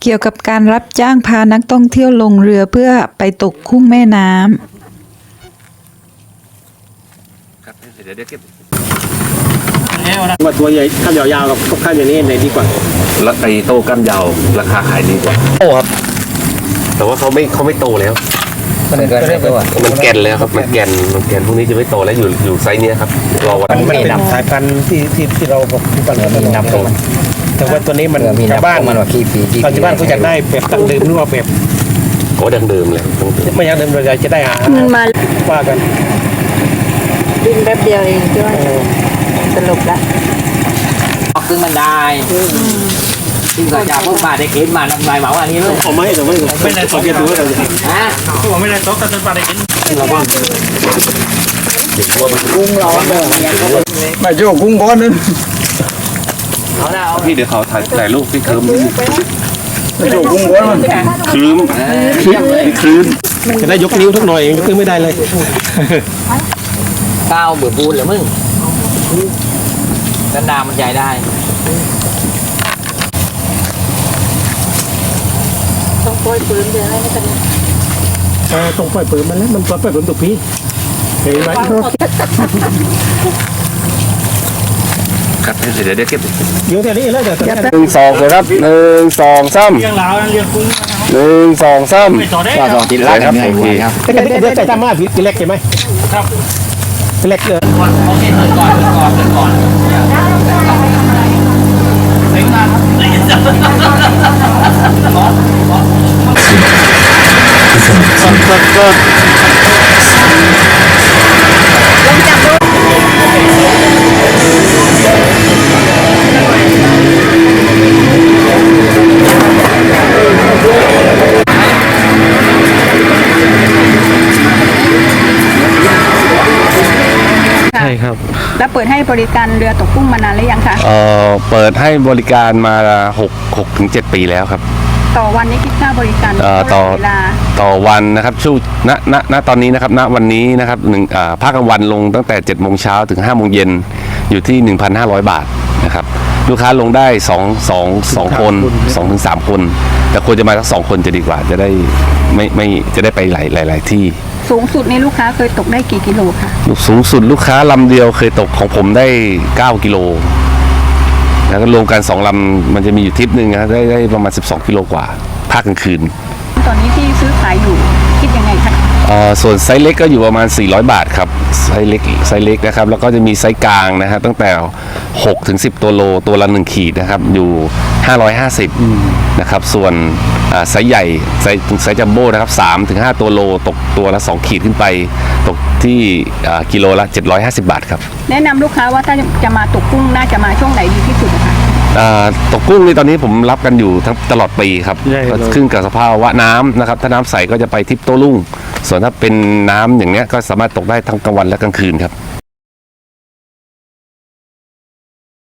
เกี่ยวกับการรับจ้างพานักท่องเที่ยวลงเรือเพื่อไปตกคุ้งแม่น้ำครับเดี๋ยวเดี๋ยวเก็บว่าตัวใหญ่ข้าวยาวๆกับข้าวอย่างนี้ไหนดีกว่าแล้วไอ้โต้กล้ามยาวราคาขายดีกว่าโอ้ครับ แต่ว่าเขาไม่เขาไม่โตแล้ว มันเกินไปตัวมันแก่นแล้วครับ มันแก่น มันแก่นพวกนี้จะไม่โตแล้วอยู่อยู่ไซส์เนี้ยครับ รอวันมันเป็นนสายพันธุ์ที่ที่ที่เราบอกที่ปัญหามันนำตัวแต่ว่าตัวนี้มันมันมีชาวน้ำบ้านมันว่ากี่ปีกี่ชาวบ้านเขาอยากได้แบบดั้งเดิมหรือว่าแบบโอ้ดังเดิมเลยดั้งเดิมไม่อยากเดิมเราจะได้หามันมาว่ากันวิ่งแป๊บเดียวเองด้วยสรุปละออกซึ่งมันได้ ซึ่งก็จะพวกมาได้เก็บมาทำลายเหมาอันนี้เลยผมไม่ให้ผมไม่ไม่ได้ผมจะดูว่าเราจะฮะผมไม่ได้ตกกันจนปลาได้กินกุ้งร้อนเลยอย่างเงี้ยมาโจกุ้งก้อนนึงเอาละเอาพี่เดี๋ยวเขาถ่ายถ่ายรูปพี่เคิร์มนิดนึงมาโจกุ้งก้อนมันคลืมเยี่ยมเลยคลืมจะได้ยกนิ้วทุกหน่อยยกนิ้วไม่ได้เลยก้าวเบื่อบูนเหรือมึงกันดามันใหญ่ได้ องโปรยปืนเดี๋ยวให้ไม่กันเออตรงปล่อยปืนมันแล้วมันปล่อยปืนตุกพี่เห็นไหมครับเดี๋ยวเดี๋ยวเก็บอยู่แค่นี้แล้วเดี๋ยวหนึ่งสองเลยครับหนึ่งสองสามเรียงเหลาเรียงกุ้งหนึ่งสองสามไม่ต่อได้ก็สองทีละกันโอเคครับแต่กันเดี๋ยวใจตามมาพี่เล็กใช่ไหมครับเล็กเลยก่อนโอเคเปิดก่อนเปิดก่อนเปิดก่อน ใช่ครับ แล้วเปิดให้บริการเรือตกกุ้งมานานหรือยังคะ เอ่อเปิดให้บริการมาหกหกถึงเจ็ดปีแล้วครับ ต่อวันนี้คิดค่าบริการเอ่อต่อเวลาต่อวันนะครับช่วงณณณตอนนี้นะครับณวันนี้นะครับหนึ่งอ่าภาคกลางวันลงตั้งแต่7จ็ดโมงเช้าถึง5้าโมงเย็นอยู่ที่ 1,500 บาทนะครับลูกค้าลงได้2 2 2คน2ถึง3คน แต่ควรจะมาสักสองคนจะดีกว่าจะได้ไม่ไม่จะได้ไปหลายหลายหลายที่ สูงสุดในลูกค้าเคยตกได้กี่กิโลคะสูงสุดลูกค้าลำเดียวเคยตกของผมได้ 9 กิโล แล้วก็รวมกัน2ลำมันจะมีอยู่ทริปหนึ่งนะได้ได้ประมาณ 12 กิโลกว่าภาคกลางคืน ตอนนี้ที่ซื้อขายอยู่คิดยังไงคะเอ่อส่วนไซส์เล็กก็อยู่ประมาณ 400 บาทครับไซส์เล็กไซส์เล็กนะครับแล้วก็จะมีไซส์กลางนะครับตั้งแต่6ถึง10 ตัวโลตัวละ 1 ขีดนะครับอยู่ 550นะครับส่วนอ่าไซส์ใหญ่ไซส์ไซส์จัมโบ้นะครับ3ถึง5ตัวโลตกตัวละ 2 ขีดขึ้นไป ตกที่อ่ากิโลละ 750 บาทครับ แนะนำลูกค้าว่าถ้าจะมาตกกุ้งน่าจะมาช่วงไหนดีที่สุดนะคะอ่าตกกุ้งนี่ตอนนี้ผมรับกันอยู่ทั้งตลอดปีครับก็ขึ้นกับสภาวะน้ำนะครับ ถ้าน้ำใสก็จะไปทิปโต้รุ่ง ส่วนถ้าเป็นน้ำอย่างเนี้ยก็สามารถตกได้ทั้งกลางวันและกลางคืนครับ